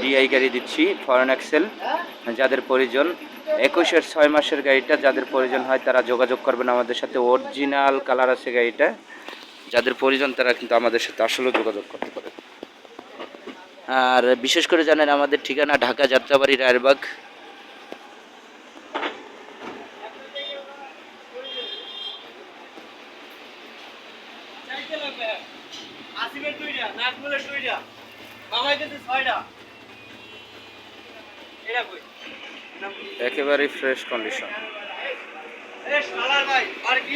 DI গাড়ি দিচ্ছি foreign Excel যাদের প্রয়োজন। একুশের ছয় মাসের গাড়িটা যাদের প্রয়োজন হয় তারা যোগাযোগ করবেন আমাদের সাথে। অরিজিনাল কালার আছে গাড়িটা। যাদের প্রয়োজন তারা কিন্তু আমাদের সাথে আসলেও যোগাযোগ করতে পারে। আর বিশেষ করে জানেন আমাদের ঠিকানা ঢাকা যাত্রাবাড়ি রায়েরবাগ। আসিমের দুইটা, নাজমুলের মামাই দিতে ছয়টা। একেবারেই ফ্রেশ কন্ডিশন এ শালার ভাই আর কি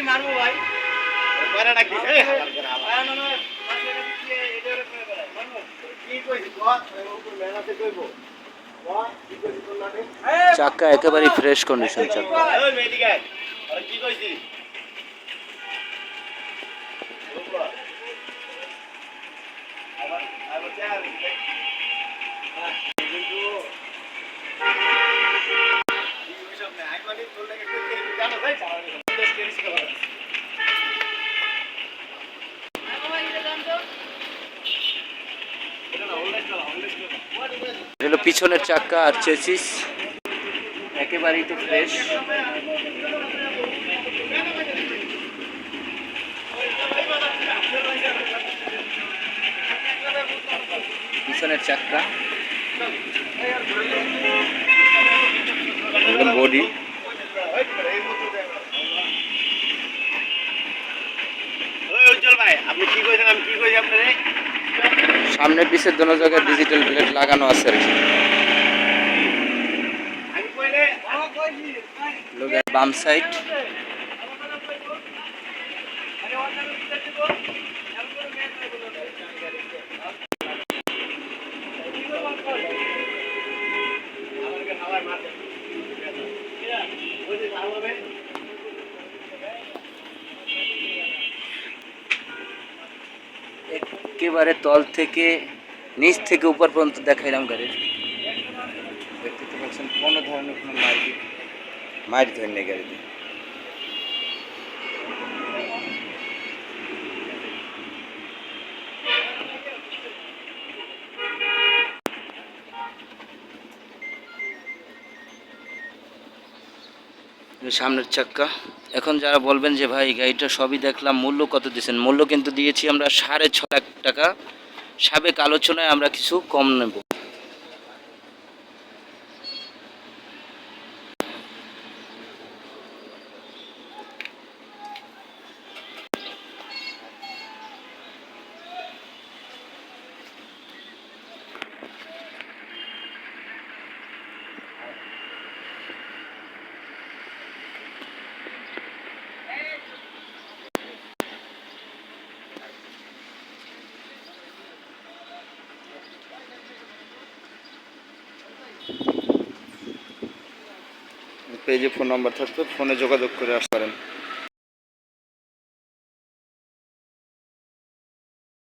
হলো পিছনের চাক্কা আর চেসিস। একেবারেই তো ফ্রেশ পিছনের চাক্কা বডি সামনের পিছের দোনো জায়গায় ডিজিটাল প্লেট লাগানো আছে আমার লোকের বাম সাইড আরে ওটা একেবারে তল থেকে, নিচ থেকে উপর পর্যন্ত দেখাইলাম গাড়ির দেখতে পাচ্ছেন কোনো ধরনের কোনো মাইক মাইর ধরেন গাড়িতে। সামনের চাক্কা। এখন যারা বলবেন যে, ভাই, গাড়িটা সবই দেখলাম, মূল্য কত দিয়েছেন? মূল্য কিন্তু দিয়েছি আমরা সাড়ে ছ লাখ টাকা। সাবেক আলোচনায় আমরা কিছু কম নেব। পেজে ফোন নাম্বার থাকতো ফোনে যোগাযোগ করে আসতে পারেন।